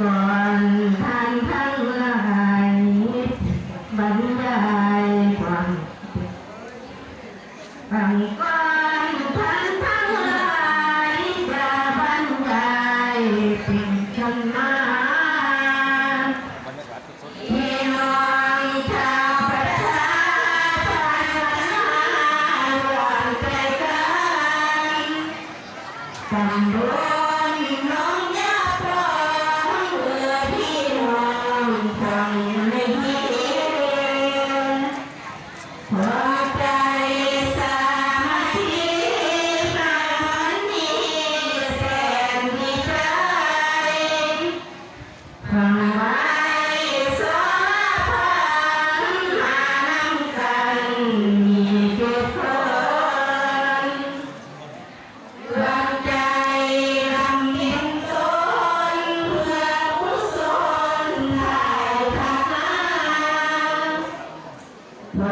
ก่อนท่านทั้งหลายบรรยายความฟังก่อน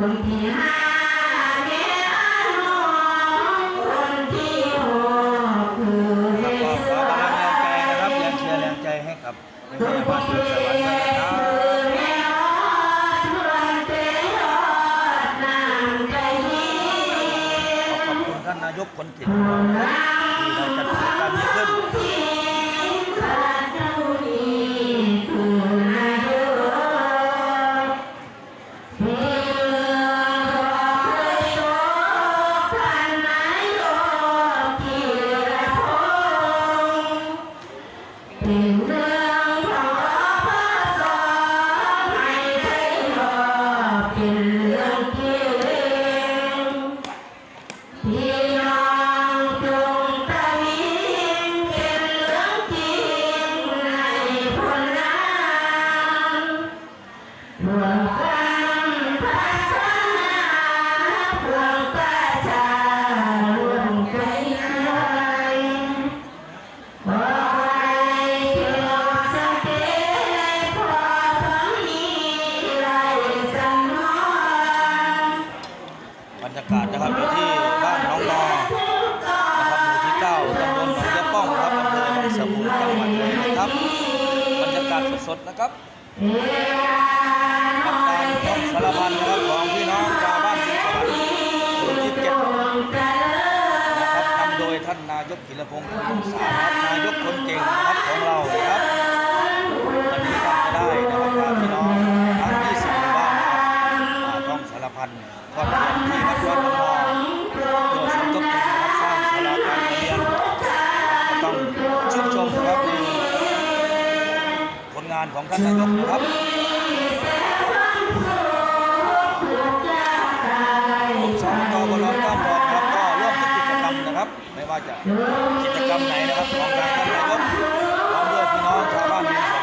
Cầm. Hallelujah. รยากาศนะครับอยู่ที่บ้านน้องนอนะครับหมู่ที่9ตำบลหนองยะป้องครับอำเภอหนองสะพุงจังหวัดเลยนะครับบรรยากาศสดๆนะครับกับการขอสารพันนะครับของพี่น้องชาวบ้านที่สวรรค์หมู่ที่7นะครับทำโดยท่านนายกกิรพงศ์คงสารารของท่านนายกนครับผมสอนกบลก้านทองครับก็ร่วมกิจกรรมนะครับ ไม่ว่าจะกิจกรรมไหนนะครับของการท่านนายกพร้อมด้วยพี่น้องชาวบ้าน